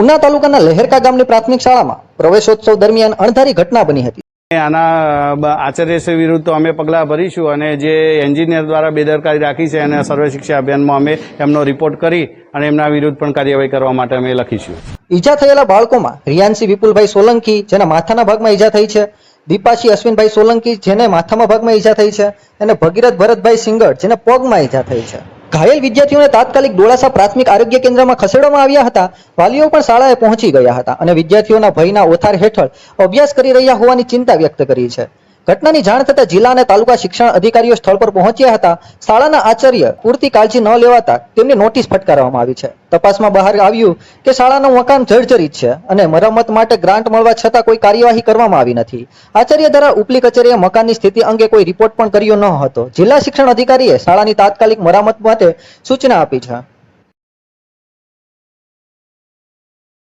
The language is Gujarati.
ઉના તાલુકાના લહેરકા ગામની પ્રાથમિક શાળામાં પ્રવેશોત્સવ દરમિયાન અણધારી ઘટના બની હતી. આના આચાર્યશ્રી વિરુદ્ધ તો અમે પગલાં ભરીશું અને જે એન્જિનિયર દ્વારા બેદરકારી રાખી છે અને સર્વે શિક્ષા અભિયાનમાં અમે એમનો રિપોર્ટ કરી અને એમના વિરુદ્ધ પણ કાર્યવાહી કરવા માટે અમે લખીશું. ઈજા થયેલા બાળકોમાં રિયાનસી વિપુલભાઈ સોલંકી જેના માથાના ભાગમાં ઈજા થઈ છે દીપાશી અશ્વિનભાઈ સોલંકી જેને માથામાં ભાગમાં ઈજા થઈ છે અને ભગીરથ ભરતભાઈ સિંગડ જેને પગમાં ઈજા થઈ છે. ઘાયલ વિદ્યાર્થીઓને તાત્કાલિક ડોળાસા પ્રાથમિક આરોગ્ય કેન્દ્રમાં ખસેડવામાં આવ્યા હતા. વાલીઓ પણ શાળાએ પહોંચી ગયા હતા અને વિદ્યાર્થીઓના ભયના ઓથાર હેઠળ અભ્યાસ કરી રહ્યા હોવાની ચિંતા વ્યક્ત કરી છે. ઘટનાની જાણ થતાં જિલ્લા અને તાલુકા શિક્ષણ અધિકારીઓ સ્થળ પર પહોંચ્યા હતા. શાળાના આચાર્ય પૂરતી કાળજી ન લેવાતા તેમની નોટિસ ફટકારવામાં આવી છે. તપાસમાં બહાર આવ્યું કે શાળાનું મકાન જર્જરિત છે અને મરામત માટે ગ્રાન્ટ મળવા છતાં કોઈ કાર્યવાહી કરવામાં આવી નથી. આચાર્ય દ્વારા ઉપલી કચેરીએ મકાનની સ્થિતિ અંગે કોઈ રિપોર્ટ પણ કર્યો ન હતો. જિલ્લા શિક્ષણ અધિકારીએ શાળાની તાત્કાલિક મરામત માટે સૂચના આપી છે.